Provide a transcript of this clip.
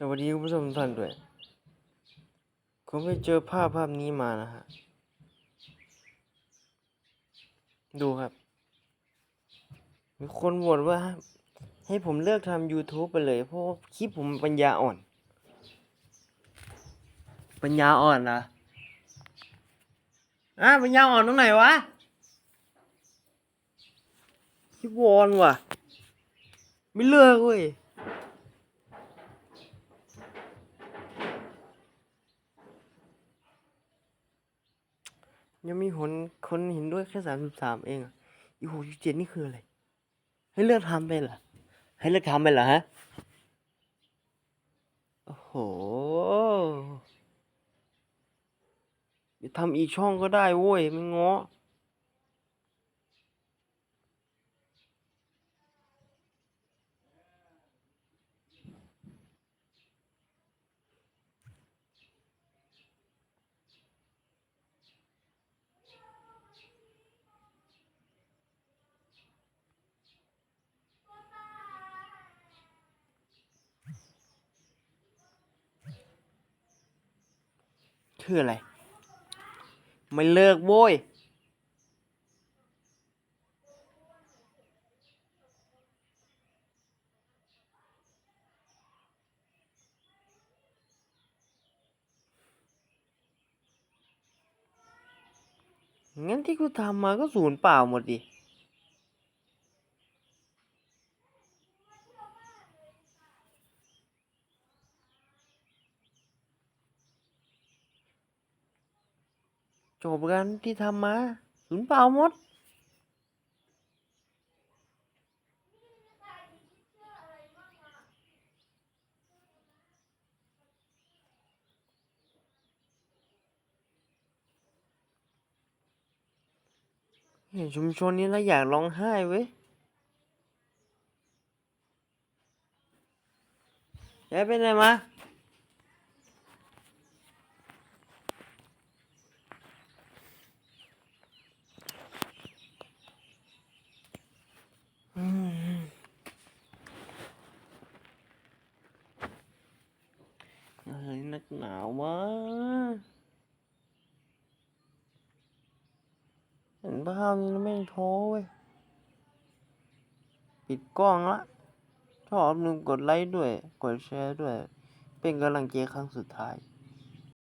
สวัสดีคุณผู้ชมทุกท่านด้วยผมไปเจอภาพภาพนี้มานะฮะ ดูครับ มีคนบ่นว่า ให้ผมเลิกทำ YouTube ไปเลย เพราะว่าคลิปผมปัญญาอ่อน ปัญญาอ่อนนะอะปัญญาอ่อนตรงไหนวะคลิปวอนว่ะ ไม่เลิกเว้ย ยังมีคนคนเห็นด้วยแค่สามสิบสามเองอะอีหกสิบเจ็ดนี่คืออะไร ให้เลือกทำไปเหรอ ให้เลือกทำไปเหรอฮะ โอ้โหเดี๋ยวทำอีกช่องก็ได้โว้ยไม่ง้อ คืออะไร ไม่เลิกโว้ยงั้นที่กูทำมาก็ศูนย์เปล่าหมดดิ จบกันที่ทำมาศูนย์เปล่าหมด เห็นชุมชนนี้แล้วอยากร้องไห้เว้ยยายไปไหนมา อืมอะไรนัก หนาววะเห็นภาพนี้แล้วไม่ท้อเว้ย ปิดกล้องละชอบลืมกดไลค์ด้วย กดแชร์ด้วย เป็นกำลังใจครั้งสุดท้าย